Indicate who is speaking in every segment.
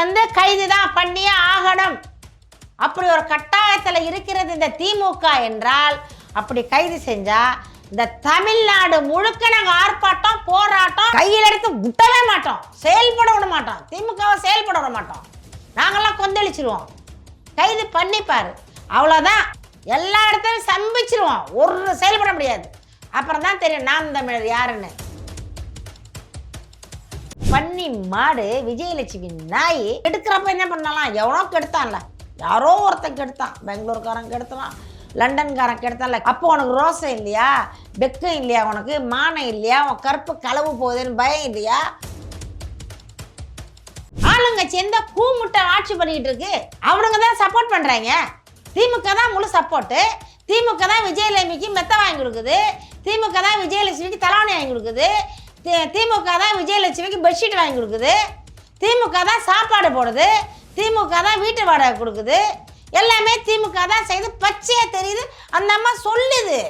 Speaker 1: வந்து கைது தான் பண்ணியே ஆகணும். அப்படி ஒரு கட்டாயத்தில் இருக்கிறது இந்த திமுக என்றால் அப்படி கைது செஞ்சா இந்த தமிழ்நாடு முழுக்க நாங்கள் ஆர்ப்பாட்டம் போராட்டம் கையில் எடுத்து விட்டவே மாட்டோம். செயல்பட விட மாட்டோம். திமுகவை செயல்பட விட மாட்டோம். நாங்கள்லாம் கொந்தளிச்சிருவோம். கைது பண்ணிப்பார் அவ்வளோதான் எல்லா இடத்துலையும் சம்பிச்சிருவோம் ஒரு செயல்பட முடியாது. அப்புறம் தான் தெரியும் நாம் தமிழர் யாருன்னு. பன்னி மாடு விஜயலட்சுமி நாய் கெடுக்கிறப்ப என்ன பண்ணலாம்? எவனோ கெடுத்தான்ல யாரோ ஒருத்தன் கெடுத்தான். பெங்களூர்காரன் கெடுத்தான். லண்டன்காரன் கெடுத்தான்ல அப்போ உனக்கு ரோசம் இல்லையா? பெக்கம் இல்லையா உனக்கு? மானம் இல்லையா? உன் கருப்பு களவு போகுதுன்னு பயம் இல்லையா? ஆளுங்கட்சி எந்த கூமுட்டை ஆட்சி பண்ணிக்கிட்டு இருக்கு. அவனுங்க தான் சப்போர்ட் பண்ணுறாங்க திமுக தான் முழு சப்போர்ட்டு திமுக தான் விஜயலட்சுமிக்கு மெத்த வாங்கி கொடுக்குது. திமுக தான் விஜயலட்சுமிக்கு தலைவணி வாங்கி கொடுக்குது. திமுக தான் விஜயலட்சுமிக்கு பெட்ஷீட் வாங்கி கொடுக்குது. திமுக தான் சாப்பாடு போடுது. திமுக தான் வீட்டு வாடகை கொடுக்குது. எல்லாமே திமுக தான் செய்து பச்சையா தெரியுது. அந்த அம்மா சொல்லுது.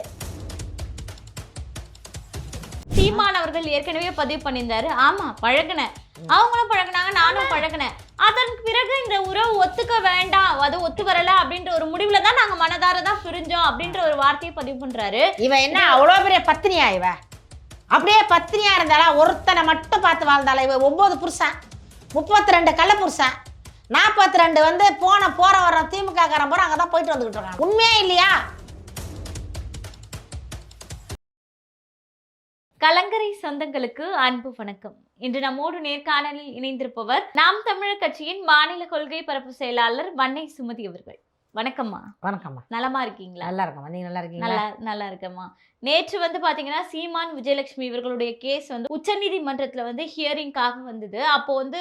Speaker 2: சீமான் அவர்கள் ஏற்கனவே பதிவு பண்ணியிருந்தாரு. ஆமா பழகுனேன். அவங்களும் பழகுனாங்க நானும் பழகுனேன். அதற்கு பிறகு இந்த உறவு ஒத்துக்க வேண்டாம் அது ஒத்து வரல அப்படின்ற ஒரு முடிவுல தான் நாங்க மனதார தான் பிரிஞ்சோம் அப்படின்ற ஒரு வார்த்தையை பதிவு பண்றாரு.
Speaker 1: இவன் என்ன அவ்வளோ பெரிய பத்தினியா இவ அப்படியே பத்தினியா இருந்தாளா? ஒருத்தனை மட்டும் பார்த்து வாழ்ந்தாளா இவ? ஒன்பது புருஷன். முப்பத்தி ரெண்டு கள்ள புருஷன். நாற்பத்தி ரெண்டு வந்து போன போற வர திமுக காரன் போற அங்கே தான் போயிட்டு வந்துகிட்டு இருக்காங்க உண்மையே இல்லையா?
Speaker 2: கலங்கரை சொந்தங்களுக்கு அன்பு வணக்கம். இன்று நம்மோடு நேர்காணலில் இணைந்திருப்பவர் நாம் தமிழர் கட்சியின் மாநில கொள்கை பரப்பு செயலாளர் வன்னை சுமதி அவர்கள். வணக்கம்மா.
Speaker 1: வணக்கம்மா.
Speaker 2: நலமா இருக்கீங்களா?
Speaker 1: நல்லா இருக்கம்மா. நீங்க நல்லா இருக்கீங்களா?
Speaker 2: நல்லா நல்லா இருக்கேம்மா. நேற்று வந்து பாத்தீங்கன்னா சீமான் விஜயலட்சுமி இவர்களுடைய கேஸ் வந்து உச்சநீதிமன்றத்துல வந்து ஹியரிங்காக வந்தது. அப்போ வந்து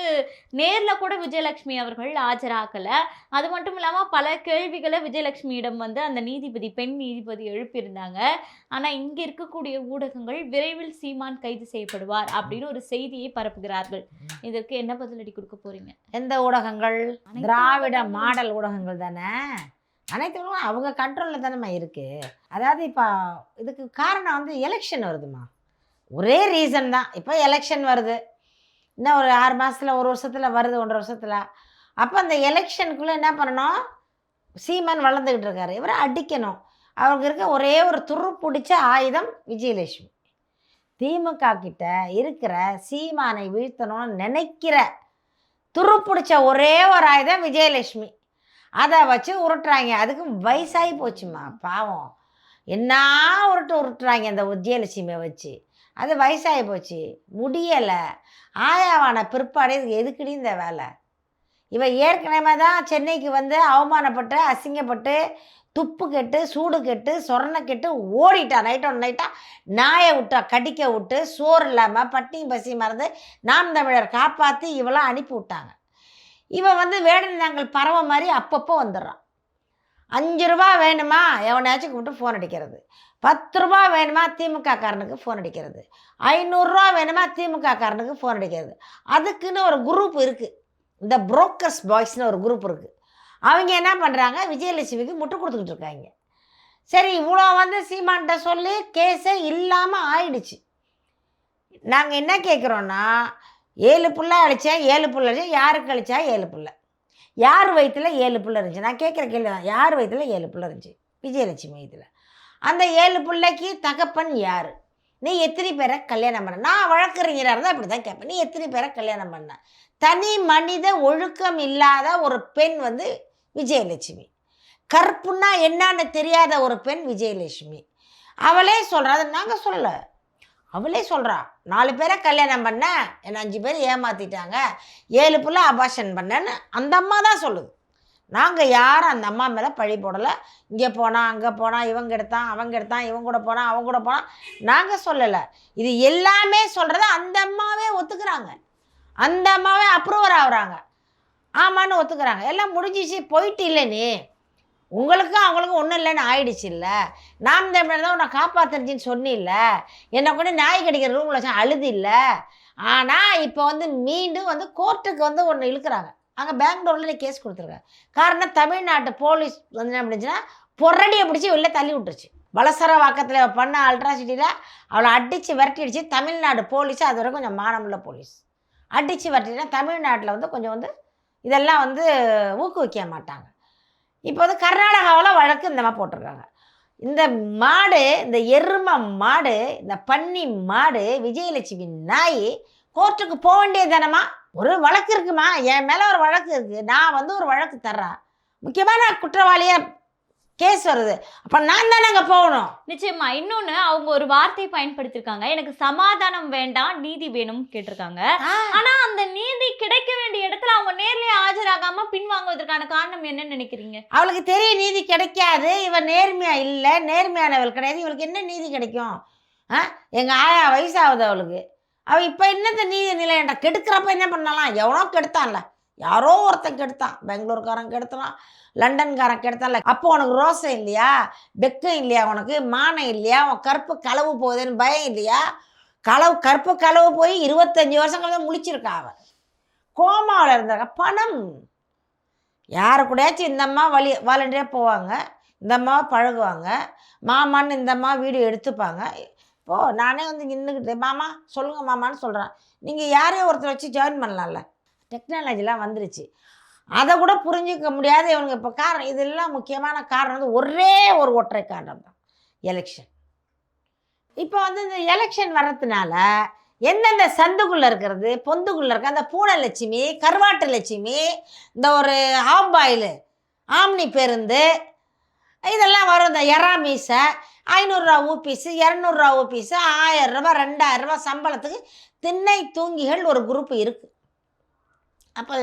Speaker 2: நேர்ல கூட விஜயலட்சுமி அவர்கள் ஆஜராகல. அது மட்டும் இல்லாம பல கேள்விகளை விஜயலட்சுமியிடம் வந்து அந்த நீதிபதி பெண் நீதிபதி எழுப்பியிருந்தாங்க. ஆனா இங்க இருக்கக்கூடிய ஊடகங்கள் விரைவில் சீமான் கைது செய்யப்படுவார் அப்படின்னு ஒரு செய்தியை பரப்புகிறார்கள். இதற்கு என்ன பதிலடி கொடுக்க போறீங்க?
Speaker 1: எந்த ஊடகங்கள்? திராவிட. மாடல் ஊடகங்கள் தானே? அனைத்து அவங்க கண்ட்ரோலில் தானேம்மா இருக்குது அதாவது இப்போ இதுக்கு காரணம் வந்து எலெக்ஷன் வருதுமா ஒரே ரீசன் தான். இப்போ எலெக்ஷன் வருது. இன்னும் ஒரு ஆறு மாதத்தில் ஒரு வருஷத்தில் வருது ஒன்றரை வருஷத்தில். அப்போ அந்த எலெக்ஷனுக்குள்ளே என்ன பண்ணணும்? சீமான் வளர்ந்துக்கிட்டு இருக்காரு. இவரை அடிக்கணும். அவருக்கு இருக்க ஒரே ஒரு துரு பிடிச்ச ஆயுதம் விஜயலட்சுமி. திமுக கிட்ட இருக்கிற சீமானை வீழ்த்தணும்னு நினைக்கிற துரு பிடிச்ச ஒரே ஒரு ஆயுதம் விஜயலட்சுமி. அதை வச்சு உருட்டுறாங்க. அதுக்கு வயசாகி போச்சுமா பாவம். என்ன உருட்டு உருட்டுறாங்க அந்த விஜயலட்சுமியை வச்சு. அது வயசாகி போச்சு. முடியலை. ஆயாவான பிற்பாடு இதுக்கு எதுக்குடி இந்த வேலை? இவன் ஏற்கனவே தான் சென்னைக்கு வந்து அவமானப்பட்டு அசிங்கப்பட்டு துப்பு கெட்டு சூடு கெட்டு சொரணை கெட்டு ஓடிட்டா. நைட் ஒன் நைட்டாக நாயை விட்டா கடிக்க விட்டு சோறு இல்லாமல் பட்டியும் பசி மறந்து நாம் தமிழர் காப்பாற்றி இவெல்லாம் அனுப்பி விட்டாங்க. இவன் வந்து வேடந்தாங்கள் பறவை மாதிரி அப்பப்போ வந்துடுறான். அஞ்சு ரூபா வேணுமா? எவனாச்சும் கூப்பிட்டு ஃபோன் அடிக்கிறது. பத்து ரூபா வேணுமா? திமுக காரனுக்கு ஃபோன் அடிக்கிறது. ஐநூறுரூவா வேணுமா? திமுக காரனுக்கு ஃபோன் அடிக்கிறது. அதுக்குன்னு ஒரு குரூப் இருக்குது இந்த புரோக்கர்ஸ் பாய்ஸ்னு ஒரு குரூப் இருக்குது அவங்க என்ன பண்ணுறாங்க விஜயலட்சுமிக்கு முட்டு கொடுத்துக்கிட்டு இருக்காங்க. சரி இவ்வளோ வந்து சீமான்கிட்ட சொல்லி கேஸே இல்லாமல் ஆயிடுச்சு. நாங்கள் என்ன கேட்குறோன்னா ஏழு புள்ள அழிச்சா ஏழு புள்ள அழிச்சேன் யாருக்கு அழிச்சா ஏழு புள்ள? யார் வயிற்றுல ஏழு புள்ள இருந்துச்சு? நான் கேட்குற கேள்வி தான். யார் வயிற்றுல ஏழு புள்ள இருந்துச்சு? விஜயலட்சுமி இதில் அந்த ஏழு பிள்ளைக்கு தகப்பன் யார்? நீ எத்தனை பேரை கல்யாணம் பண்ண? நான் வழக்கறிஞராக இருந்தால் அப்படி தான் கேட்பேன். நீ எத்தனை பேரை கல்யாணம் பண்ண? தனி மனித ஒழுக்கம் இல்லாத ஒரு பெண் வந்து விஜயலட்சுமி. கற்புன்னா என்னன்னு தெரியாத ஒரு பெண் விஜயலட்சுமி. அவளே சொல்கிறா அதை நாங்கள் சொல்லலை. அவளே சொல்கிறா நாலு பேரை கல்யாணம் பண்ண என்னை அஞ்சு பேர் ஏமாற்றிட்டாங்க ஏழு பிள்ளை அபாஷன் பண்ணேன்னு அந்த அம்மா தான் சொல்லுது. நாங்கள் யாரும் அந்த அம்மா மேலே பழி போடலை. இங்கே போனால் அங்கே போனால் இவங்க எடுத்தான் அவங்க எடுத்தான் இவங்க கூட போனால் அவங்க கூட போனால் நாங்கள் சொல்லலை. இது எல்லாமே சொல்கிறத அந்த அம்மாவே ஒத்துக்கிறாங்க. அந்த அம்மாவே அப்ரூவர் ஆகுறாங்க. ஆமான்னு ஒத்துக்கிறாங்க. எல்லாம் முடிஞ்சிச்சு போயிட்டு இல்லை நீ. உங்களுக்கும் அவங்களுக்கும் ஒன்றும் இல்லைன்னு ஆயிடுச்சு இல்லை? நாம் தமிழர் தான் உன்னை காப்பாத்துருச்சின்னு சொன்னில்ல என்னை கூட நாய் கடிக்கிற ரூமில் வச்சா அழுது இல்லை? ஆனால் இப்போ வந்து மீண்டும் வந்து கோர்ட்டுக்கு வந்து ஒன்று இழுக்கிறாங்க. அங்கே பெங்களூரில் கேஸ் கொடுத்துருக்காங்க காரணம் தமிழ்நாட்டு போலீஸ் வந்து என்ன பண்ணுச்சுன்னா பொறடியை பிடிச்சி வெளில தள்ளி விட்டுருச்சு. வலசர வாக்கத்தில் பண்ண அல்ட்ராசிட்டியில் அவளை அடித்து விரட்டிடுச்சு தமிழ்நாடு போலீஸ் அது வரைக்கும் கொஞ்சம் மானமுள்ள போலீஸ் அடித்து விரட்டினா தமிழ்நாட்டில் வந்து கொஞ்சம் வந்து இதெல்லாம் வந்து ஊக்குவிக்க மாட்டாங்க. இப்போ வந்து கர்நாடகாவில் வழக்கு இந்த மாதிரி போட்டிருக்காங்க. இந்த மாடு இந்த எரும மாடு இந்த பன்னி மாடு விஜயலட்சுமி நாய் கோர்ட்டுக்கு போக வேண்டிய தானம்மா? ஒரு வழக்கு இருக்குமா? என் மேலே ஒரு வழக்கு இருக்குது நான் வந்து ஒரு வழக்கு தர்றேன். முக்கியமாக நான் குற்றவாளியாக கேஸ் வருது. அப்போ நான் தானே அங்கே போகணும்.
Speaker 2: நிச்சயமா. இன்னொன்னு அவங்க ஒரு வார்த்தையை பயன்படுத்திருக்காங்க எனக்கு சமாதானம் வேண்டாம் நீதி வேணும் கேட்டிருக்காங்க. ஆனா அந்த நீதி கிடைக்க வேண்டிய இடத்துல அவங்க நேர்லயே ஆஜராகாம பின்வாங்குவதற்கான காரணம் என்னன்னு நினைக்கிறீங்க?
Speaker 1: அவளுக்கு தெரிய நீதி கிடைக்காது. இவன் நேர்மையா இல்லை நேர்மையானவள் கிடையாது. இவளுக்கு என்ன நீதி கிடைக்கும்? ஆ? எங்கள் ஆயா வயசாகுது அவளுக்கு. அவள் இப்போ என்னத்த நீதி நிலையண்டா கெடுக்கிறப்ப என்ன பண்ணலாம்? எவனோ கெடுத்தான்ல. யாரோ ஒருத்தன் கெடுத்தான். பெங்களூர்காரன் கெடுத்தான். லண்டன்காரன் கெடுத்தால அப்போ உனக்கு ரோசை இல்லையா? வெக்கம் இல்லையா உனக்கு? மானம் இல்லையா? உன் கருப்பு களவு போகுதுன்னு பயம் இல்லையா? களவு கருப்பு களவு போய் இருபத்தஞ்சி வருஷம் கழிச்சு முழிச்சிருக்கா அவன் கோமாவில் இருந்திருக்கா. பணம். யாரு கூடயாச்சும் இந்தம்மா வழி வாலண்டியாக போவாங்க. இந்தம்மா பழகுவாங்க. மாமான்னு இந்தம்மா வீடியோ எடுத்துப்பாங்க. இப்போது நானே வந்து நின்றுக்கிட்டு மாமா சொல்லுங்கள் மாமான்னு சொல்கிறேன் நீங்கள் யாரையும் ஒருத்தர் வச்சு ஜாயின் பண்ணலாம்ல. டெக்னாலஜிலாம் வந்துருச்சு. அதை கூட புரிஞ்சிக்க முடியாத. இவனுங்க இப்போ காரணம் இதெல்லாம் முக்கியமான காரணம் வந்து ஒரே ஒரு ஒற்றை காரணம் தான். எலெக்ஷன் இப்போ வந்து இந்த எலெக்ஷன் வர்றதுனால எந்தெந்த சந்துக்குள்ளே இருக்கிறது பொந்துக்குள்ளே இருக்க? அந்த பூனை லட்சுமி கருவாட்டு லட்சுமி இந்த ஒரு ஆஃப் பாயில் ஆம்னி பேருந்து இதெல்லாம் வரும். இந்த எறா மீசை ஐநூறுரூவா ஊபீஸு இரநூறுவா ஊப்பீஸு ஆயிரரூபா ரெண்டாயிரரூபா சம்பளத்துக்கு திண்ணை தூங்கிகள் ஒரு குரூப் இருக்குது அப்போ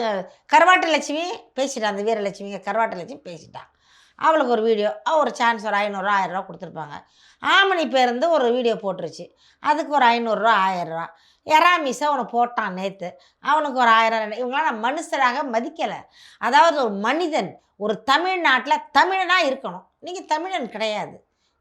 Speaker 1: கருவாட்டு லட்சுமி பேசிட்டான் அந்த வீரலட்சுமிங்க கருவாட்டு லட்சுமி பேசிட்டான் அவளுக்கு ஒரு வீடியோ ஒரு சான்ஸ் ஒரு ஐநூறுரூவா ஆயிரரூவா கொடுத்துருப்பாங்க. ஆமணி பேருந்து ஒரு வீடியோ போட்டுருச்சு. அதுக்கு ஒரு ஐநூறுரூவா ஆயிரரூவா எறாமிசை அவனை போட்டான் நேற்று அவனுக்கு ஒரு ஆயிரம் இவங்களாம் இவங்களாம் மனுஷராக மதிக்கலை. அதாவது ஒரு மனிதன் ஒரு தமிழ்நாட்டில் தமிழனாக இருக்கணும். நீங்கள் தமிழன் கிடையாது.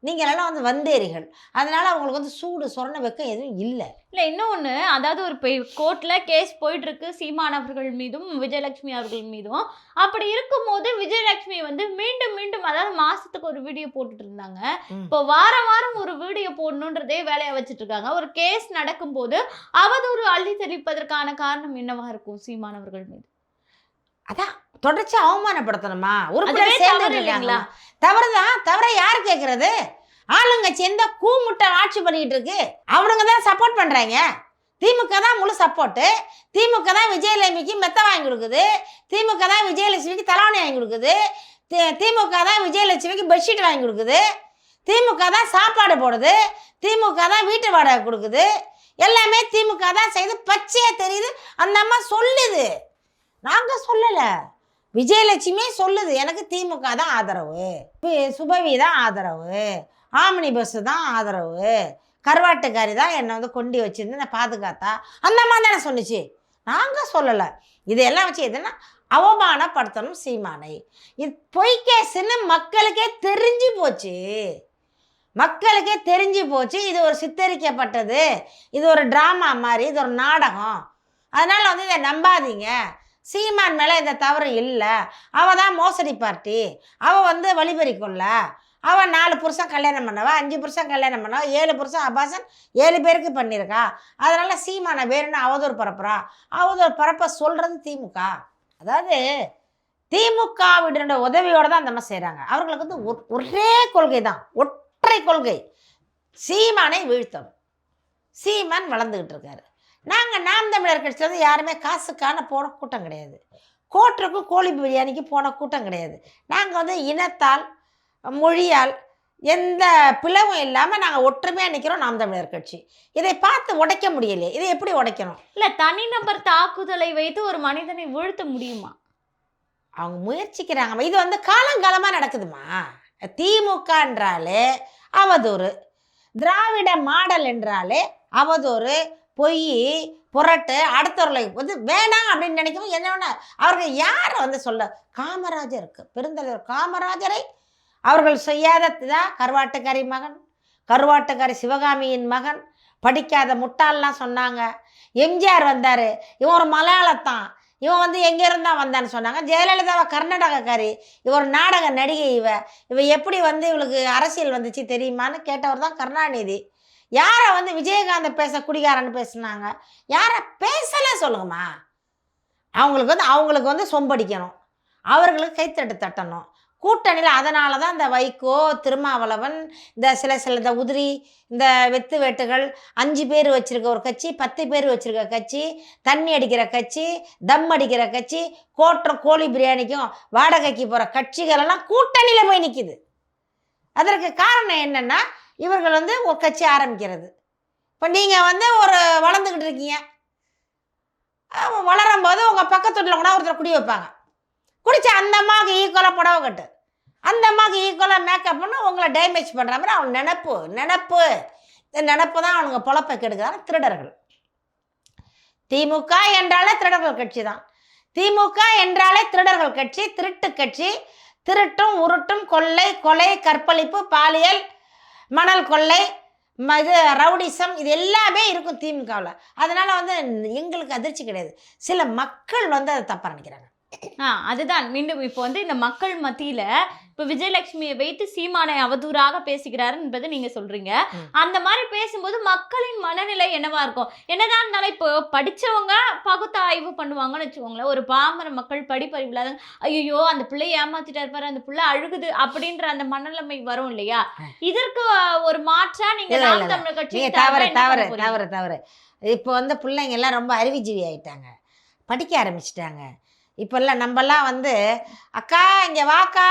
Speaker 1: நீங்கள் எல்லாம் வந்து வந்தேரிகள். அதனால் அவங்களுக்கு வந்து சூடு சொரண வெக்கம் எதுவும் இல்லை.
Speaker 2: இல்ல இன்னொன்னு அதாவது ஒரு கோர்ட்ல கேஸ் போயிட்டு இருக்கு சீமான் அவர்கள் மீதும் விஜயலட்சுமி அவர்கள் மீதும். அப்படி இருக்கும்போது விஜயலட்சுமி வந்து மீண்டும் மீண்டும் அதாவது மாசத்துக்கு ஒரு வீடியோ போட்டுட்டு இருந்தாங்க. இப்போ வாரம் வாரம் ஒரு வீடியோ போடணுன்றதே வேலையா வச்சுட்டு இருக்காங்க. ஒரு கேஸ் நடக்கும்போது அவதூறு அள்ளி தெளிப்பதற்கான காரணம் என்னவா இருக்கும் சீமான் அவர்கள் மீது?
Speaker 1: அதான் தொடர்ச்சி அவமானப்படுத்தணுமா? உறுப்பினர் சேர்ந்து
Speaker 2: தவறு இல்லைங்களா?
Speaker 1: தவறுதான் தவற யார் கேட்கறது ஆளுங்கட்சி எந்த கூமுட்டை ஆட்சி பண்ணிக்கிட்டு இருக்கு. அவனுங்க தான் சப்போர்ட் பண்றாங்க. திமுக தான் முழு சப்போர்ட்டு திமுக தான் விஜயலட்சுமிக்கு மெத்த வாங்கி கொடுக்குது. திமுக தான் விஜயலட்சுமிக்கு தலைவணி வாங்கி கொடுக்குது. திமுக தான் விஜயலட்சுமிக்கு பெட்ஷீட் வாங்கி கொடுக்குது. திமுக தான் சாப்பாடு போடுது. திமுக தான் வீட்டு வாடகை கொடுக்குது. எல்லாமே திமுக தான் செய்து பச்சையாக தெரியுது. அந்த அம்மா சொல்லுது. நாங்கள் சொல்லலை. விஜயலட்சுமி சொல்லுது. எனக்கு திமுக தான் ஆதரவு. சுபவி தான் ஆதரவு. ஆமினி பஸ்ஸு தான் ஆதரவு. கருவாட்டுக்காரி தான் என்னை வந்து கொண்டு வச்சுருந்து நான் பாதுகாத்தா? அந்த மாதிரி தானே சொன்னுச்சு. நாங்கள் சொல்லலை. இதெல்லாம் வச்சு எதுனா அவமானப்படுத்தணும் சீமானை. இது பொய்க்கேசுன்னு மக்களுக்கே தெரிஞ்சு போச்சு. மக்களுக்கே தெரிஞ்சு போச்சு. இது ஒரு சித்தரிக்கப்பட்டது. இது ஒரு ட்ராமா மாதிரி. இது ஒரு நாடகம். அதனால் வந்து இதை நம்பாதீங்க. சீமான் மேலே இந்த தவறு இல்லை. அவள் தான் மோசடி பார்ட்டி. அவள் வந்து வழிபறி கொள்ள அவள் நாலு புருஷன் கல்யாணம் பண்ணவா? அஞ்சு புருஷன் கல்யாணம் பண்ணவா? ஏழு புருஷன் அபாசன் ஏழு பேருக்கு பண்ணியிருக்கா? அதனால் சீமானை வேணும்னு அவதூறு பரப்புறா? அவதூறு பரப்ப சொல்கிறது திமுக. அதாவது திமுகவிட உதவியோடு தான் அந்த மாதிரி செய்கிறாங்க அவர்களுக்கு வந்து ஒ- ஒரே கொள்கை தான். ஒற்றை கொள்கை. சீமானை வீழ்த்தணும். சீமான் வளர்ந்துக்கிட்டு இருக்காரு. நாங்கள் நாம் தமிழர் கட்சியில் வந்து யாருமே காசுக்கான போன கூட்டம் கிடையாது. கோட்டருக்கும் கோழி பிரியாணிக்கு போன கூட்டம் கிடையாது. நாங்கள் வந்து இனத்தால் மொழியால் எந்த பிளவும் இல்லாமல் நாங்கள் ஒற்றுமையாக நிற்கிறோம் நாம் தமிழர் கட்சி. இதை பார்த்து உடைக்க முடியலையே. இதை எப்படி உடைக்கணும்?
Speaker 2: இல்ல தனிநபர் தாக்குதலை வைத்து ஒரு மனிதனை வீழ்த்த முடியுமா?
Speaker 1: அவங்க முயற்சிக்கிறாங்க. இது வந்து காலங்காலமாக நடக்குதுமா? திமுகன்றாலே அவதூறு. திராவிட மாடல் என்றாலே அவதூறு. பொய் புரட்டு அடுத்தவர்களை வந்து வேணாம் அப்படின்னு நினைக்கவும் என்ன அவர்கள் யாரை வந்து சொல்ல? காமராஜருக்கு. பெருந்தலைவர் காமராஜரை அவர்கள் செய்யாததான் கருவாட்டுக்காரி மகன் கருவாட்டுக்காரி சிவகாமியின் மகன் படிக்காத முட்டாள்லாம் சொன்னாங்க. எம்ஜிஆர் வந்தார். இவன் ஒரு மலையாளத்தான். இவன் வந்து எங்கேருந்தான் வந்தான்னு சொன்னாங்க. ஜெயலலிதாவை கர்நாடகக்காரி. இவ ஒரு நாடக நடிகை இவ. இவ எப்படி வந்து இவளுக்கு அரசியல் வந்துச்சு தெரியுமான்னு கேட்டவர் தான் கருணாநிதி. யாரை வந்து விஜயகாந்த் பேச குடிகாரன்னு பேசுனாங்க? யாரை பேசலை சொல்லுங்கம்மா. அவங்களுக்கு வந்து அவங்களுக்கு வந்து சொம்படிக்கணும். அவர்களுக்கு கைத்தட்டு தட்டணும். கூட்டணியில் அதனால தான் இந்த வைகோ திருமாவளவன் இந்த சில சில இந்த உதிரி இந்த வெத்து வேட்டுகள் அஞ்சு பேர் வச்சுருக்க ஒரு கட்சி பத்து பேர் வச்சுருக்க கட்சி தண்ணி அடிக்கிற கட்சி தம் அடிக்கிற கட்சி கோட்டுற கோழி பிரியாணிக்கும் வாடகைக்கு போகிற கட்சிகளெல்லாம் கூட்டணியில் போய் நிற்கிது அதற்கு காரணம் என்னென்னா இவர்கள் வந்து ஒரு கட்சி ஆரம்பிக்கிறது. இப்போ நீங்கள் வந்து ஒரு வளர்ந்துக்கிட்டு இருக்கீங்க. வளரும் போது உங்கள் பக்கத்து வீட்டில் கூட ஒருத்தர் குடி வைப்பாங்க. குடிச்சு அந்த அம்மாவுக்கு ஈக்குவலாக புடவை கட்டு. அந்த அம்மாவுக்கு ஈக்குவலாக மேக்கப் பண்ணி உங்களை டேமேஜ் பண்ணுற மாதிரி அவன் நினப்பு நினப்பு. இந்த நினப்பு தான் அவனுங்க பொழப்பை கெடுக்கிறாங்க திருடர்கள். திமுக என்றாலே திருடர்கள் கட்சி தான். திமுக என்றாலே திருடர்கள் கட்சி திருட்டு கட்சி. திருட்டும் உருட்டும் கொள்ளை கொலை கற்பழிப்பு பாலியல் மணல் கொள்ளை ம- இது ரவுடிசம் இது எல்லாமே இருக்கும் திமுகவில். அதனால் வந்து எங்களுக்கு அதிர்ச்சி கிடையாது. சில மக்கள் வந்து அதை தப்பாக நினைக்கிறாங்க
Speaker 2: ஆ அதுதான். மீண்டும் இப்போ வந்து இந்த மக்கள் மத்தியில இப்போ விஜயலட்சுமியை வைத்து சீமானை அவதூறாக பேசுகிறார் என்பது நீங்க சொல்றீங்க. அந்த மாதிரி பேசும்போது மக்களின் மனநிலை என்னவா இருக்கும்? என்னதான் இருந்தாலும் இப்போ படிச்சவங்க பகுத்தாய்வு பண்ணுவாங்கன்னு வச்சுக்கோங்களேன். ஒரு பாமர மக்கள் படிப்பறிவு இல்லாத ஐயோ அந்த பிள்ளை ஏமாத்திட்டா இருப்பாரு அந்த பிள்ளை அழுகுது அப்படின்ற அந்த மனநிலைமை வரும் இல்லையா? இதற்கு ஒரு மாற்றா நீங்க நாம். தமிழர் கட்சி சார்பா
Speaker 1: தவறு? தவறு தவறு. இப்போ வந்து பிள்ளைங்க எல்லாம் ரொம்ப அறிவுஜீவி ஆயிட்டாங்க. படிக்க ஆரம்பிச்சிட்டாங்க. இப்போல்லாம் நம்மலாம் வந்து அக்கா இங்கே வாக்கா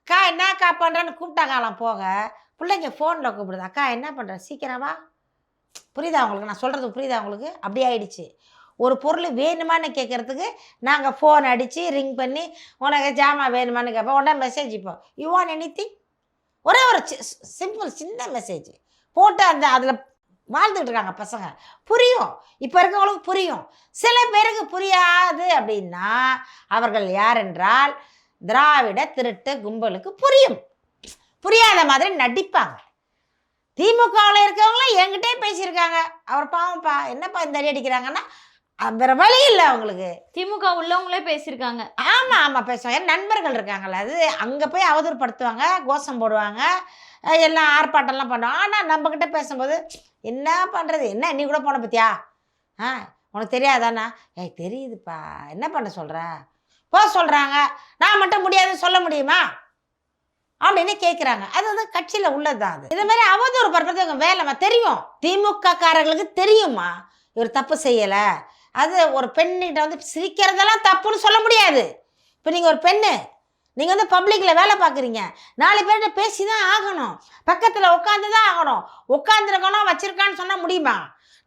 Speaker 1: அக்கா என்னக்கா பண்ணுறேன்னு கூப்பிட்டா காலம் போக. பிள்ளைங்க ஃபோனில் கூப்பிடுது. அக்கா என்ன பண்ணுற சீக்கிரம் வா. புரியுதா உங்களுக்கு? நான் சொல்கிறது புரியுதா உங்களுக்கு? அப்படி ஆயிடுச்சு. ஒரு பொருள் வேணுமான்னு கேட்குறதுக்கு நாங்கள் ஃபோன் அடித்து ரிங் பண்ணி உனக்கு ஜாமான் வேணுமான்னு கேட்போம் உடனே மெசேஜ் இப்போ. யூ வான் எனி ஒரே ஒரு சிம்பிள் சின்ன மெசேஜ் போட்டு அந்த அதில் வாழ்ந்துக்கிட்டு இருக்காங்க பசங்க. புரியும். இப்போ இருக்கவங்களுக்கு புரியும். சில பேருக்கு புரியாது அப்படின்னா அவர்கள் யார் என்றால் திராவிட திருட்டு கும்பலுக்கு புரியும். புரியாத மாதிரி நடிப்பாங்க. திமுகவில் இருக்கவங்களாம் என்கிட்டே பேசியிருக்காங்க. அவர் பாவம்ப்பா என்னப்பா இந்த அடி அடிக்கிறாங்கன்னா வேற வழி இல்லை அவங்களுக்கு.
Speaker 2: திமுக உள்ளவங்களே பேசியிருக்காங்க.
Speaker 1: ஆமாம் ஆமாம் பேசுவாங்க. நண்பர்கள் இருக்காங்கல்ல அது அங்கே போய் அவதூறுப்படுத்துவாங்க கோஷம் போடுவாங்க. எல்லாம் ஆர்ப்பாட்டம்லாம் பண்ணோம் ஆனால் நம்மக்கிட்ட பேசும்போது என்ன பண்ணுறது என்ன நீ கூட போன பத்தியா? ஆ உனக்கு தெரியாதாண்ணா? ஏய் தெரியுதுப்பா. என்ன பண்ண சொல்கிற போ சொல்கிறாங்க நான் மட்டும் முடியாதுன்னு சொல்ல முடியுமா? அப்படின்னு கேட்குறாங்க அது வந்து கட்சியில் உள்ளது தான் அது. இது மாதிரி அவதூறு பரப்புறது இவங்க வேலைமா தெரியும். திமுக காரர்களுக்கு தெரியுமா? இவர் தப்பு செய்யலை. அது ஒரு பெண்ணிட்ட வந்து சிரிக்கிறதெல்லாம் தப்புன்னு சொல்ல முடியாது. இப்போ நீங்கள் ஒரு பெண்ணு நீங்கள் வந்து பப்ளிக்கில் வேலை பார்க்குறீங்க. நாலு பேர்கிட்ட பேசி தான் ஆகணும். பக்கத்தில் உட்காந்து தான் ஆகணும். உட்காந்துருக்கணும் வச்சுருக்கான்னு சொன்னால் முடியுமா?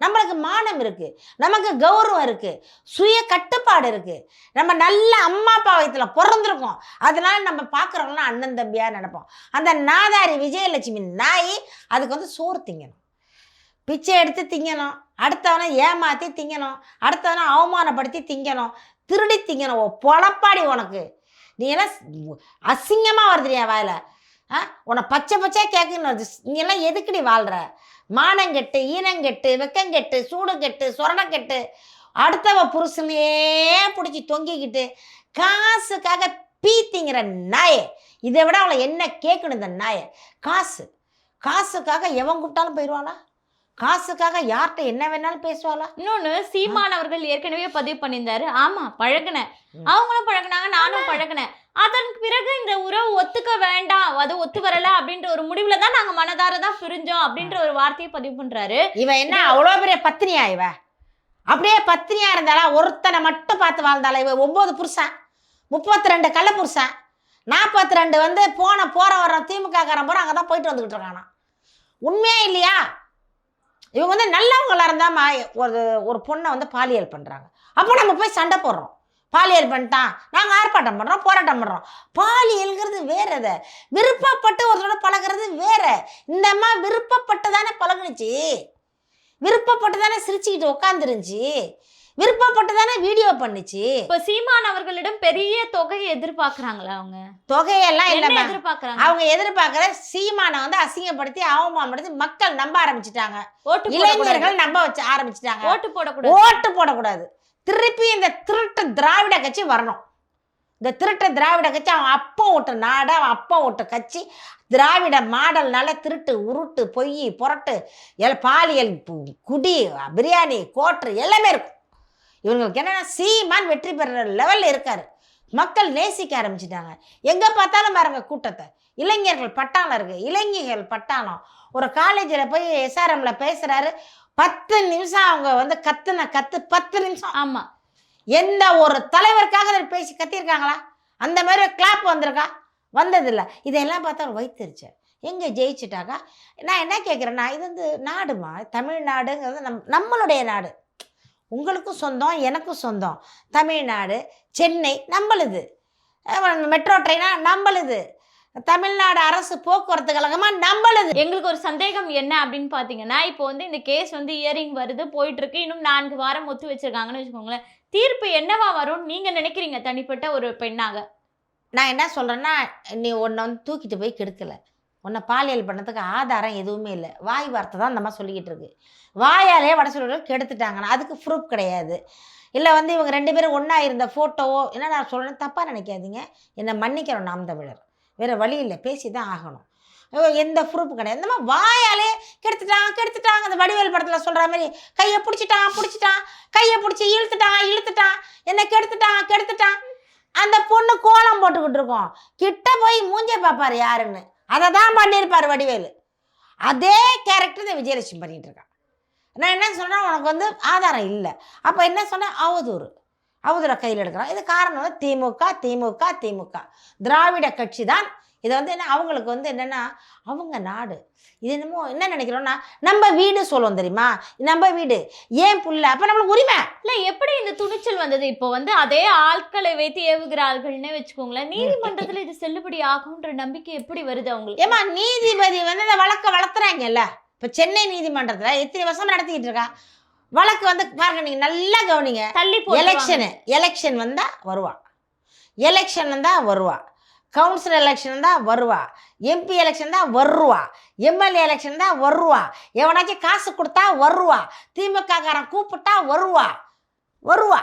Speaker 1: நம்மளுக்கு மானம் இருக்குது நமக்கு கௌரவம் இருக்குது சுய கட்டுப்பாடு இருக்குது நம்ம நல்ல அம்மா அப்பா வயத்தில் பிறந்திருக்கோம். அதனால நம்ம பார்க்குறோம்னா அண்ணன் தம்பியாக நினைப்போம். அந்த நாதாரி விஜயலட்சுமி நாய் அதுக்கு வந்து சோறு திங்கணும். பிச்சை எடுத்து திங்கணும். அடுத்தவனை ஏமாற்றி திங்கணும். அடுத்தவனை அவமானப்படுத்தி திங்கணும். திருடி திங்கணும். ஓ பொழப்பாடி உனக்கு. நீ எல்லாம் அசிங்கமாக வருதுறியா வாயில் வாயில. ஆ? உன்னை பச்சை பச்சையாக கேட்குன்னு வருது. நீ எல்லாம் எதுக்குடி வாழ்கிற மானங்கெட்டு ஈனங்கெட்டு வெக்கங்கெட்டு சூடுங்கெட்டு சொரணங்கெட்டு. அடுத்தவ புருஷனையே பிடிச்சி தொங்கிக்கிட்டு காசுக்காக பீத்திங்கிற நாயை. இதை விட அவளை என்ன கேட்கணும் இந்த நாயை. காசு. காசுக்காக எவன் கூப்பிட்டாலும் போயிடுவாளா காசுக்காக யார்கிட்ட என்ன வேணாலும் பேசுவாளா?
Speaker 2: இன்னொன்னு சீமான் அவர்கள் ஏற்கனவே பதிவு பண்ணியிருந்தாரு. ஆமா பழகுனேன். அவங்களும் பழகுனாங்க நானும் பழகுனேன் அதன் பிறகு இந்த உறவு ஒத்துக்க வேண்டாம் அது ஒத்து வரல அப்படின்ற ஒரு முடிவுல தான் நாங்க மனதார தான் பிரிஞ்சோம் அப்படின்ற ஒரு வார்த்தையை பதிவு பண்றாரு.
Speaker 1: இவன் என்ன அவ்வளோ பெரிய பத்தினியா இவ? அப்படியே பத்தினியா இருந்தாளா? ஒருத்தனை மட்டும் பார்த்து வாழ்ந்தாளா இவ? ஒம்பது புருஷன் முப்பத்தி ரெண்டு கள்ள புருஷன் நாற்பத்தி ரெண்டு வந்து போன போற வர திமுக காரன் போற அங்கே தான் போயிட்டு வந்துக்கிட்டு இருக்கானா உண்மையா இல்லையா? இவங்க வந்து நல்லவங்களா இருந்தாமா ஒரு ஒரு பொண்ணை வந்து பாலியல் பண்ணுறாங்க அப்போ நம்ம போய் சண்டை போடுறோம். பாலியல் பண்ணிட்டான். நாங்கள் ஆர்ப்பாட்டம் பண்ணுறோம் போராட்டம் பண்ணுறோம் பாலியல்ங்கிறது வேற அதை. விருப்பப்பட்டு ஒருத்தரோட பழகுறது வேற. இந்த அம்மா விருப்பப்பட்டு தானே பழகுனுச்சு. விருப்பப்பட்டு தானே சிரிச்சுக்கிட்டு உட்காந்துருந்துச்சு விருப்பப்பட்டு தானே வீடியோ பண்ணுச்சு.
Speaker 2: இப்ப சீமான் அவர்களிடம் பெரிய தொகையை எதிர்பார்க்கறாங்களா அவங்க?
Speaker 1: தொகையெல்லாம் இல்லை
Speaker 2: எதிர்பார்க்கறாங்க?
Speaker 1: அவங்க எதிர்பார்க்குற சீமானை வந்து அசிங்கப்படுத்தி அவமானப்படுத்தி மக்கள் நம்ப ஆரம்பிச்சிட்டாங்க.
Speaker 2: ஓட்டு
Speaker 1: இளைஞர்கள் நம்ப வச்சு ஆரம்பிச்சிட்டாங்க.
Speaker 2: ஓட்டு போடக்கூடாது.
Speaker 1: ஓட்டு போடக்கூடாது. திருப்பி இந்த திருட்டு திராவிட கட்சி வரணும். இந்த திருட்டு திராவிட கட்சி அவன் அப்பா ஓட்டு நாடு அவன் அப்பா ஓட்டு கட்சி திராவிட மாடல்னால திருட்டு உருட்டு பொய் புரட்டு எல் பாலியல் குடி பிரியாணி கோட்ரு எல்லாமே இருக்கும். இவங்களுக்கு என்னன்னா சீமான் வெற்றி பெறுற லெவலில் இருக்காரு. மக்கள் நேசிக்க ஆரம்பிச்சிட்டாங்க. எங்கே பார்த்தாலும் பாருங்க கூட்டத்தை. இளைஞர்கள் பட்டாளம் இருக்கு. இளைஞர்கள் பட்டாளம். ஒரு காலேஜில் போய் எஸ்ஆர்எம்ல பேசுறாரு. பத்து நிமிஷம் அவங்க வந்து கத்துன கத்து பத்து நிமிஷம்.
Speaker 2: ஆமா.
Speaker 1: எந்த ஒரு தலைவருக்காக பேசி கத்தியிருக்காங்களா அந்த மாதிரி கிளாப் வந்திருக்கா? வந்ததில்ல. இதையெல்லாம் பார்த்தா ஒரு வைத்தறிச்ச எங்கே ஜெயிச்சிட்டாக்கா? நான் என்ன கேட்குறேன்னா இது வந்து நாடுமா? தமிழ்நாடுங்கிறது நம் நம்மளுடைய நாடு. உங்களுக்கும் சொந்தம் எனக்கும் சொந்தம். தமிழ்நாடு சென்னை நம்மளுது. மெட்ரோ ட்ரெயினா நம்மளுது. தமிழ்நாடு அரசு போக்குவரத்து கழகமா நம்மளுது.
Speaker 2: எங்களுக்கு ஒரு சந்தேகம் என்ன அப்படின்னு பாத்தீங்கன்னா இப்போ வந்து இந்த கேஸ் வந்து இயரிங் வருது போயிட்டு இருக்கு இன்னும் நான்கு வாரம் ஒத்து வச்சிருக்காங்கன்னு வச்சுக்கோங்களேன். தீர்ப்பு என்னவா வரும்னு நீங்க நினைக்கிறீங்க தனிப்பட்ட ஒரு பெண்ணாக?
Speaker 1: நான் என்ன சொல்கிறேன்னா நீ உன்னை வந்து தூக்கிட்டு போய் கெடுக்கல. உன்னை பாலியல் பண்ணதுக்கு ஆதாரம் எதுவுமே இல்லை. வாய் வார்த்தை தான் அந்த மாதிரி சொல்லிக்கிட்டு இருக்கு. வாயாலே வட சொல்லி கெடுத்துட்டாங்கன்னா அதுக்கு ப்ரூஃப் கிடையாது. இல்லை வந்து இவங்க ரெண்டு பேரும் ஒன்றா இருந்த ஃபோட்டோவோ என்ன நான் சொல்கிறேன் தப்பாக நினைக்காதீங்க. என்னை மன்னிக்கிறோம் நாம் தமிழர். வேறு வழி இல்லை. பேசி தான் ஆகணும். எந்த ப்ரூஃப் கிடையாது. இந்த மாதிரி வாயாலே கெடுத்துட்டான் கெடுத்துட்டாங்க. அந்த வடிவேல் படத்தில் சொல்கிற மாதிரி கையை பிடிச்சிட்டான் பிடிச்சிட்டான். கையை பிடிச்சி இழுத்துட்டான் இழுத்துட்டான். என்னை கெடுத்துட்டான் கெடுத்துட்டான். அந்த பொண்ணு கோலம் போட்டுக்கிட்டு இருக்கோம். கிட்ட போய் மூஞ்சே பார்ப்பார் யாருன்னு. அதை தான் பண்ணியிருப்பார் வடிவேலு. அதே கேரக்டர் இந்த விஜயலட்சுமி பண்ணிகிட்டு இருக்கான் நான் என்ன சொன்னால் உனக்கு வந்து ஆதாரம் இல்லை. அப்போ என்ன சொன்னேன்? அவதூறு. அவதூரை கையில் எடுக்கிறான். இது காரணம் திமுக திமுக திமுக. திராவிட கட்சி தான் இதை வந்து என்ன அவங்களுக்கு வந்து என்னென்னா அவங்க நாடு. இது என்னமோ என்ன நினைக்கிறோம்னா நம்ம வீடு சொல்லுவோம் தெரியுமா? நம்ம வீடு. ஏன் புள்ள? அப்போ நம்மளுக்கு உரிமை.
Speaker 2: இல்ல எப்படி இந்த துணிச்சல் வந்தது? இப்போ வந்து அதே ஆட்களை வைத்து ஏவுகிறார்கள்னே வச்சுக்கோங்களேன். நீதிமன்றத்துல இது செல்லுபடி ஆகும்ன்ற நம்பிக்கை எப்படி வருது அவங்களுக்கு?
Speaker 1: ஏமா நீதிபதி வந்து இந்த வழக்கை வளர்த்துறாங்கல்ல? இப்போ சென்னை நீதிமன்றத்தில் எத்தனை வருஷம் நடத்திக்கிட்டு இருக்கா? வழக்கு வந்து பாருங்க நீங்கள் நல்லா கவனிங்க.
Speaker 2: தள்ளி
Speaker 1: எலெக்ஷனு எலெக்ஷன் வந்தால் வருவா. எலெக்ஷன் வந்தால் வருவா. கவுன்சில் எலெக்ஷன் தான் வருவா. எம்பி எலெக்ஷன் தான் வருவா. எம்எல்ஏ எலெக்ஷன் தான் வருவா. எவனாச்சும் காசு கொடுத்தா வருவா. திமுககாரன் கூப்பிட்டா வருவா. வருவா.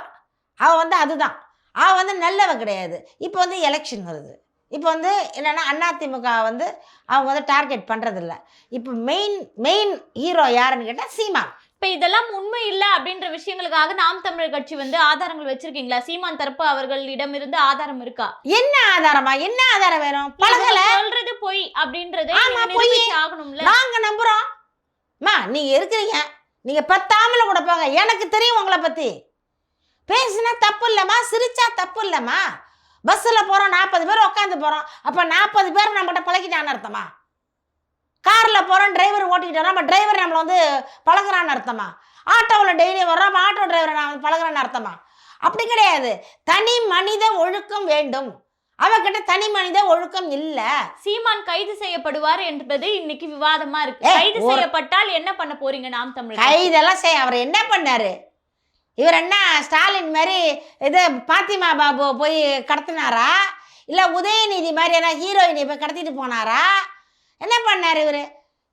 Speaker 1: அவள் வந்து அதுதான். அவள் வந்து நல்லவ கிடையாது. இப்போ வந்து எலெக்ஷன் வருது. இப்போ வந்து என்னென்னா அதிமுக வந்து அவங்க வந்து டார்கெட் பண்ணுறதில்ல இப்போ மெயின் மெயின் ஹீரோ யாருன்னு கேட்டால் சீமா
Speaker 2: இப்ப இதெல்லாம் உண்மை இல்ல அப்படின்ற விஷயங்களுக்காக நாம் தமிழர் கட்சி வந்து ஆதாரங்கள் வச்சிருக்கீங்களா? சீமான் தரப்பு அவர்களிடம் இருந்து ஆதாரம் இருக்கா?
Speaker 1: என்ன ஆதாரமா? என்ன ஆதாரம் வேணும்? பழகல?
Speaker 2: சொல்றது பொய் அப்படின்றதை ஆகணும்ல.
Speaker 1: நாங்க நம்புறோம். மா நீங்க இருக்கிறீங்க. நீங்க பத்தாமல கூட போங்க. எனக்கு தெரியும் உங்களை பத்தி. பேசினா தப்பு இல்லம்மா சிரிச்சா தப்பு இல்லம்மா. பஸ்ஸில் போகிறோம் நாற்பது பேர் உட்காந்து போகிறோம் அப்போ நாற்பது பேர் நம்மகிட்ட பழகிட்டான்னு அர்த்தமா? காரில் போகிறோம் டிரைவர் ஓட்டிக்கிட்டு வரோம் நம்ம டிரைவர் நம்மளை வந்து பழகுறான்னு அர்த்தமா? ஆட்டோவில் டெய்லி வர்றோம் ஆட்டோ டிரைவரை நான் பழகுறேன்னு அர்த்தமா? அப்படி கிடையாது. தனி மனித ஒழுக்கம் வேண்டும். அவகிட்ட தனி மனித ஒழுக்கம் இல்லை.
Speaker 2: சீமான் கைது செய்யப்படுவார் என்பது இன்னைக்கு விவாதமா இருக்கு. கைது செய்யப்பட்டால் என்ன பண்ண போறீங்க நாம் தமிழர்
Speaker 1: கைதெல்லாம் செய்ய அவர் என்ன பண்ணாரு? இவர் என்ன ஸ்டாலின் மாதிரி இது பாத்திமா பாபு போய் கடத்தினாரா? இல்லை உதயநிதி மாதிரி என்ன ஹீரோயினை போய் கடத்திட்டு போனாரா? என்ன பண்ணார் இவர்?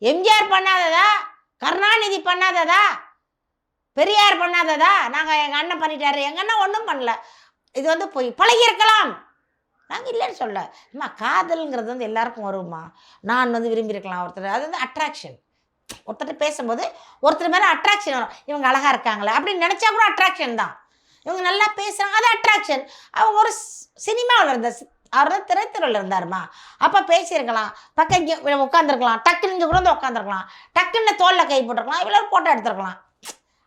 Speaker 1: எம்ஜிஆர் பண்ணாததா? கருணாநிதி பண்ணாததா? பெரியார் பண்ணாததா? நாங்கள் எங்கள் அண்ணன் பண்ணிட்டாரு. எங்கள் அண்ணன் ஒன்றும் பண்ணல. இது வந்து போய் பழகியிருக்கலாம். நாங்கள் இல்லைன்னு சொல்ல. அம்மா காதல்ங்கிறது வந்து எல்லாருக்கும் வருமா நான் வந்து விரும்பியிருக்கலாம் ஒருத்தர். அது வந்து அட்ராக்ஷன் ஒருத்தர் பேசும்போது ஒருத்தர் மேலே அட்ராக்ஷன் வரும். இவங்க அழகாக இருக்காங்களே அப்படின்னு நினச்சா கூட அட்ராக்ஷன் தான். இவங்க நல்லா பேசுகிறாங்க அது அட்ராக்ஷன் அவங்க ஒரு சினிமாவில் இருந்த அவர் தான் திரைத்துறையில் இருந்தாருமா? அப்போ பேசியிருக்கலாம். பக்கம் இங்கே உட்காந்துருக்கலாம் டக்குன்னு இங்கே கூட வந்து உட்காந்துருக்கலாம் டக்குன்னு தோளில் கை போட்டிருக்கலாம். இவ்வளோ ஃபோட்டோ எடுத்துருக்கலாம்.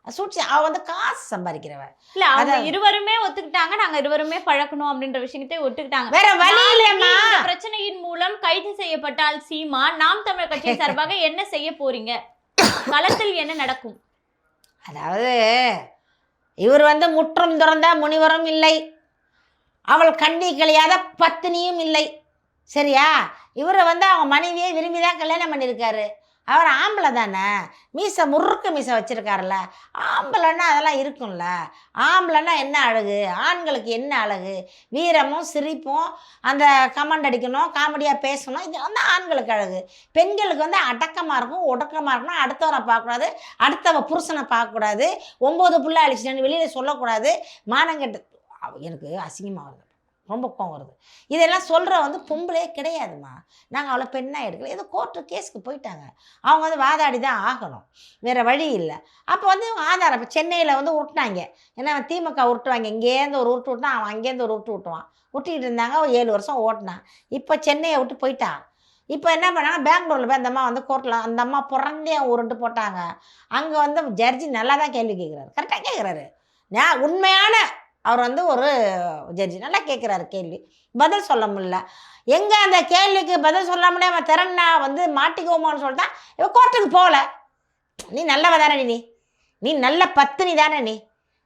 Speaker 1: சூட்சி அவ வந்து காசு சம்பாதிக்கிறவ
Speaker 2: இல்ல அவங்க. இருவருமே ஒத்துக்கிட்டாங்க. நாங்க இருவருமே பழக்கணும் அப்படின்ற விஷயத்தை ஒத்துக்கிட்டாங்க.
Speaker 1: வேற வழி
Speaker 2: இந்த பிரச்சனையின் மூலம் கைது செய்யப்பட்டால் சீமா நாம் தமிழர் கட்சியின் சார்பாக என்ன செய்ய போறீங்க? களத்தில் என்ன நடக்கும்?
Speaker 1: அதாவது இவர் வந்து முற்றும் துறந்த முனிவரும் இல்லை. அவள் கண்ணி கழியாத பத்தினியும் இல்லை. சரியா? இவரை வந்து அவங்க மனைவியை விரும்பி தான் கல்யாணம் பண்ணியிருக்காரு. அவர் ஆம்பளை தானே? மீசை முறுக்கு மீசை வச்சுருக்காருல்ல. ஆம்பளைன்னா அதெல்லாம் இருக்கும்ல. ஆம்பளைன்னா என்ன அழகு? ஆண்களுக்கு என்ன அழகு? வீரமும் சிரிப்பும் அந்த கமெண்ட் அடிக்கணும் காமெடியாக பேசணும் இது வந்து ஆண்களுக்கு அழகு. பெண்களுக்கு வந்து அடக்கமாக இருக்கும் ஒடுக்கமாக இருக்கணும் அடுத்தவரை பார்க்கக்கூடாது அடுத்தவ புருஷனை பார்க்கக்கூடாது ஒம்பது புள்ள அழிச்சிட்டேன்னு வெளியில் சொல்லக்கூடாது மானங்கெட்டு எனக்கு அசிங்கமாக வருது. ரொம்ப கோவம் வருது. இதெல்லாம் சொல்கிற வந்து பொம்பளே கிடையாதும்மா. நாங்கள் அவ்வளோ பெண்ணாக எடுக்கல. ஏதோ கோர்ட்டு கேஸுக்கு போயிட்டாங்க. அவங்க வந்து வாதாடி தான் ஆகணும். வேறு வழி இல்லை. அப்போ வந்து இவங்க ஆதாரம் இப்போ சென்னையில் வந்து உருட்டினாங்க. ஏன்னா அவன் திமுக உருட்டுவாங்க. இங்கேருந்து ஒரு உருட்டு விட்டான். அவன் அங்கேருந்து ஒரு உருட்டு விட்டுவான். விட்டுக்கிட்டு இருந்தாங்க. ஒரு ஏழு வருஷம் ஓட்டினான். இப்போ சென்னையை விட்டு போயிட்டான். இப்போ என்ன பண்ணாங்க? பெங்களூரில் போய் அந்த அம்மா வந்து கோர்ட்டில் அந்த அம்மா பிறந்தே உருண்டு போட்டாங்க. அங்கே வந்து ஜட்ஜி நல்லா தான் கேள்வி கேட்குறாரு கரெக்டாக கேட்குறாரு நான் உண்மையான அவர் வந்து ஒரு ஜட்ஜி நல்லா கேட்குறாரு கேள்வி. பதில் சொல்ல முடியல. எங்கே அந்த கேள்விக்கு பதில் சொல்ல முடியாம திறன்னா வந்து மாட்டிக்குவோமான்னு சொல்லிட்டா இவன் கோர்ட்டுக்கு போகல. நீ நல்லவ தானே நீ. நீ நல்ல பத்தினி தானே நீ.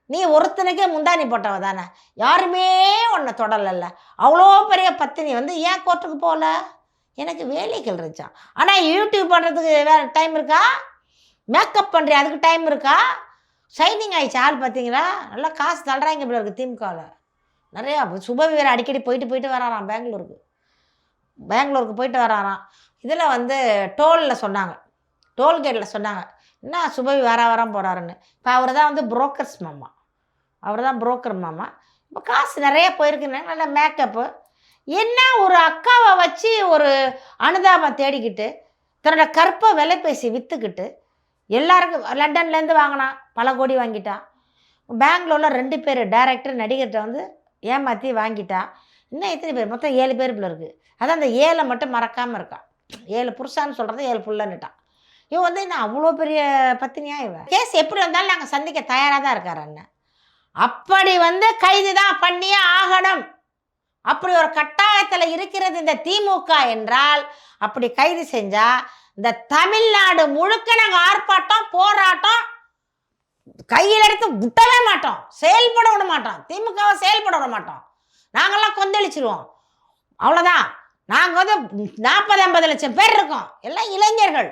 Speaker 1: நீ ஒருத்தனுக்கே முந்தானி போட்டவ தானே. யாருமே உன்னை தொடரல அவ்வளோ பெரிய பத்தினி வந்து ஏன் கோர்ட்டுக்கு போகல? எனக்கு வேலைகள் இருந்துச்சான் ஆனால் யூடியூப் பண்ணுறதுக்கு வேறு டைம் இருக்கா? மேக்கப் பண்ணுறியா அதுக்கு டைம் இருக்கா? ஷைனிங் ஆயிடுச்சு ஆள் பார்த்தீங்களா? நல்லா காசு தள்ளுறாங்க இப்படி இருக்குது திமுகவில். நிறையா சுபவி வேறு அடிக்கடி போயிட்டு போயிட்டு வராராம் பெங்களூருக்கு. பெங்களூருக்கு போயிட்டு வராராம். இதில் வந்து டோலில் சொன்னாங்க. டோல்கேட்டில் சொன்னாங்க. என்ன சுபவி வர வரான் போகிறாருன்னு இப்போ அவர் தான் வந்து புரோக்கர்ஸ் மாமா. அவர் தான் புரோக்கர் மாமா. இப்போ காசு நிறைய போயிருக்குன்னு நல்ல மேக்கப்பு என்ன ஒரு அக்காவை வச்சு ஒரு அனுதாபம் தேடிக்கிட்டு தன்னோட கற்பை விலை பேசி விற்றுக்கிட்டு எல்லாருக்கும் லண்டன்லேருந்து வாங்கினான். பல கோடி வாங்கிட்டான் பெங்களூரில் ரெண்டு பேர் டேரக்டர் நடிகர்கிட்ட வந்து ஏமாற்றி வாங்கிட்டா. இன்னும் எத்தனை பேர்? மொத்தம் ஏழு பேர் பிள்ளை இருக்குது அதான் அந்த ஏழை மட்டும் மறக்காமல் இருக்கான் ஏழு புருஷான்னு சொல்கிறது ஏழு புள்ளன்னுட்டான் இவன் வந்து என்ன அவ்வளோ பெரிய பத்தினியா இவன் கேஸ் எப்படி வந்தாலும் நாங்கள் சந்திக்க தயாராக தான் இருக்கார் அண்ணன். அப்படி வந்து கைது தான் பண்ணியே ஆகணும். அப்படி ஒரு கட்டாயத்தில் இருக்கிறது இந்த திமுக என்றால் அப்படி கைது செஞ்சால் இந்த தமிழ்நாடு முழுக்க நாங்கள் ஆர்ப்பாட்டம் போராட்டம் கையில் எடுத்து விட்டவே மாட்டோம். செயல்பட விட மாட்டோம். திமுகவை செயல்பட விட மாட்டோம். நாங்கள்லாம் கொந்தளிச்சிருவோம். அவ்வளோதான் நாங்கள் வந்து நாற்பது ஐம்பது லட்சம் பேர் இருக்கோம். எல்லாம் இளைஞர்கள்.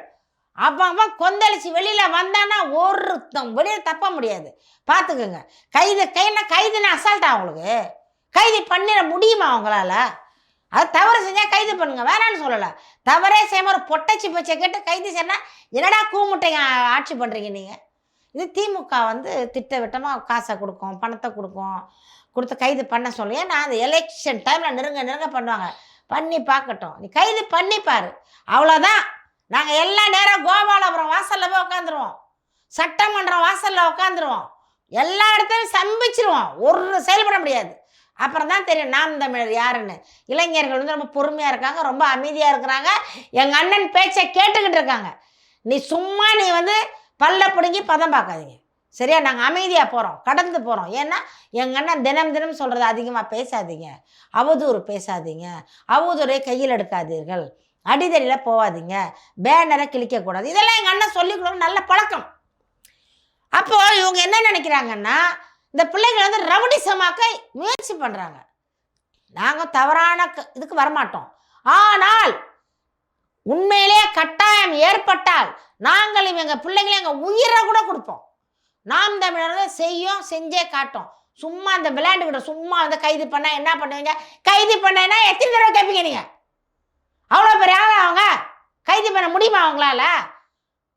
Speaker 1: அவன் அவன் கொந்தளிச்சு வெளியில் வந்தான்னா ஒருத்தன் வெளியில் தப்ப முடியாது. பார்த்துக்கோங்க கைது கைனா கைதுன்னு அசால்ட்டா அவங்களுக்கு கைது பண்ணிட முடியுமா அவங்களால அது தவறு செஞ்சால் கைது பண்ணுங்க. வேணான்னு சொல்லலை. தவறே செய்யாமல் ஒரு பொட்டச்சி பச்சை கேட்டு கைது செய்யணா என்னடா கூமுட்டைங்க ஆட்சி பண்ணுறீங்க நீங்கள் இது திமுக வந்து திட்டவட்டமாக காசை கொடுக்கும் பணத்தை கொடுக்கும் கொடுத்து கைது பண்ண சொல்லி ஏன்னா அந்த எலெக்ஷன் டைமில் நெருங்க நெருங்க பண்ணுவாங்க. பண்ணி பார்க்கட்டும். நீ கைது பண்ணி பாரு. அவ்வளோதான் நாங்கள் எல்லா நேரம் கோபாலபுரம் வாசலில் போய் உட்காந்துருவோம் சட்டமன்றம் வாசலில் உட்காந்துருவோம் எல்லா இடத்துலையும் சம்பிச்சிருவோம் ஒரு செயல்பட முடியாது. அப்புறம் தான் தெரியும் நாம் தமிழர் யாருன்னு. இளைஞர்கள் வந்து ரொம்ப பொறுமையாக இருக்காங்க ரொம்ப அமைதியாக இருக்கிறாங்க. எங்கள் அண்ணன் பேச்சை கேட்டுக்கிட்டு இருக்காங்க. நீ சும்மா நீ வந்து பல்ல பிடுங்கி பதம் பார்க்காதீங்க சரியா? நாங்கள் அமைதியாக போகிறோம் கடந்து போகிறோம் ஏன்னா எங்கள் அண்ணன் தினம் தினம் சொல்கிறது அதிகமாக பேசாதீங்க. அவதூறு பேசாதீங்க. அவதூரை கையில் எடுக்காதீர்கள். அடிதடியில் போகாதீங்க பேனரை கிழிக்கக்கூடாது இதெல்லாம் எங்கள் அண்ணன் சொல்லிக்கணும் நல்ல பழக்கம். அப்போது இவங்க என்ன நினைக்கிறாங்கன்னா இந்த பிள்ளைங்களை வந்து ரவுடிசமாக்க முயற்சி பண்ணுறாங்க நாங்கள் தவறான க- இதுக்கு வரமாட்டோம். ஆனால் உண்மையிலே கட்டாயம் ஏற்பட்டால் நாங்கள் எங்கள் பிள்ளைங்களை எங்கள் உயிரை கூட கொடுப்போம். நாம் தமிழர் தான் செய்யும் செஞ்சே காட்டும். சும்மா அந்த விளையாண்டுக்கிட்ட சும்மா வந்து கைது பண்ணா என்ன பண்ணுவீங்க? கைது பண்ணா எத்தனை தடவை கேட்பீங்க நீங்கள் அவ்வளோ பெரிய ஆளா அவங்க? கைது பண்ண முடியுமா அவங்களால?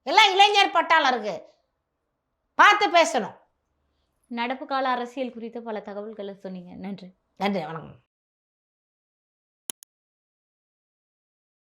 Speaker 1: எல்லாம் இளைஞர் பட்டாளம் இருக்கு பார்த்து பேசணும்.
Speaker 2: நடப்பு கால அரசியல் குறித்து பல தகவல்களை சொன்னீங்க. நன்றி.
Speaker 1: நன்றி வணக்கம்.